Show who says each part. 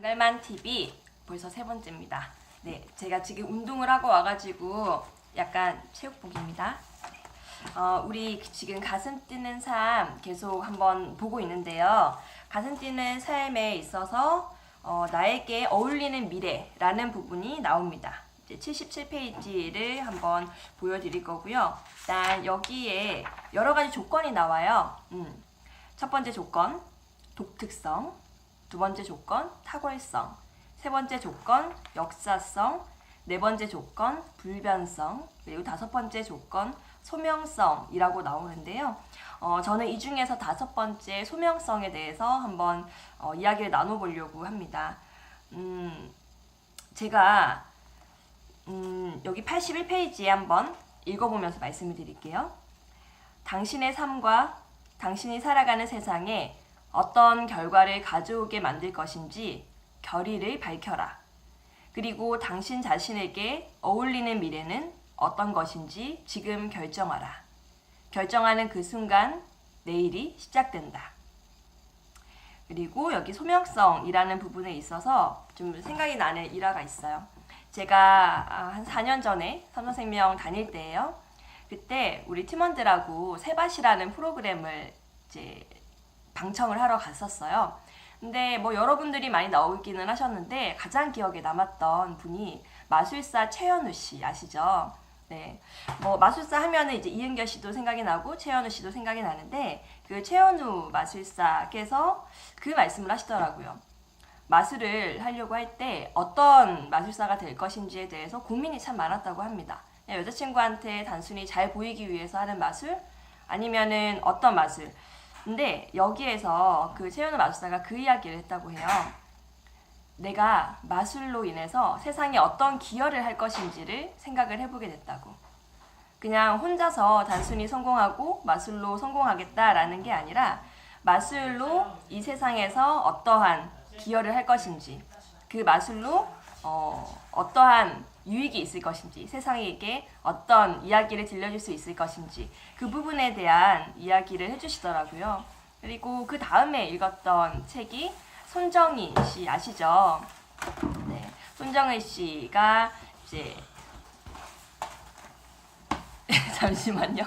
Speaker 1: 달만 TV 벌써 세 번째입니다. 네, 제가 지금 운동을 하고 와가지고 약간 체육복입니다. 어, 우리 지금 가슴 뛰는 삶 계속 한번 보고 있는데요. 가슴 뛰는 삶에 있어서 어, 나에게 어울리는 미래라는 부분이 나옵니다. 이제 77페이지를 한번 보여드릴 거고요. 일단 여기에 여러 가지 조건이 나와요. 음. 첫 번째 조건, 독특성. 두 번째 조건, 탁월성. 세 번째 조건, 역사성. 네 번째 조건, 불변성. 그리고 다섯 번째 조건, 소명성이라고 나오는데요. 어, 저는 이 중에서 다섯 번째 소명성에 대해서 한번 어, 이야기를 나눠보려고 합니다. 음, 제가 음, 여기 81페이지에 한번 읽어보면서 말씀을 드릴게요. 당신의 삶과 당신이 살아가는 세상에 어떤 결과를 가져오게 만들 것인지 결의를 밝혀라. 그리고 당신 자신에게 어울리는 미래는 어떤 것인지 지금 결정하라. 결정하는 그 순간 내일이 시작된다. 그리고 여기 소명성이라는 부분에 있어서 좀 생각이 나는 일화가 있어요. 제가 아, 한 4년 전에 삼성생명 다닐 때예요. 그때 우리 팀원들하고 세밭이라는 프로그램을 이제 방청을 하러 갔었어요. 근데 뭐 여러분들이 많이 나오기는 하셨는데 가장 기억에 남았던 분이 마술사 최현우 씨 아시죠? 네. 뭐 마술사 하면은 이제 이은결 씨도 생각이 나고 최현우 씨도 생각이 나는데 그 최현우 마술사께서 그 말씀을 하시더라고요. 마술을 하려고 할 때 어떤 마술사가 될 것인지에 대해서 고민이 참 많았다고 합니다. 여자친구한테 단순히 잘 보이기 위해서 하는 마술 아니면은 어떤 마술. 근데 여기에서 그 최현우 마술사가 그 이야기를 했다고 해요. 내가 마술로 인해서 세상에 어떤 기여를 할 것인지를 생각을 해보게 됐다고. 그냥 혼자서 단순히 성공하고 마술로 성공하겠다라는 게 아니라 마술로 이 세상에서 어떠한 기여를 할 것인지 그 마술로 어, 어떠한 유익이 있을 것인지 세상에게 어떤 이야기를 들려줄 수 있을 것인지 그 부분에 대한 이야기를 해주시더라고요. 그리고 그 다음에 읽었던 책이 손정희 씨 아시죠? 네, 손정희 씨가 이제 잠시만요.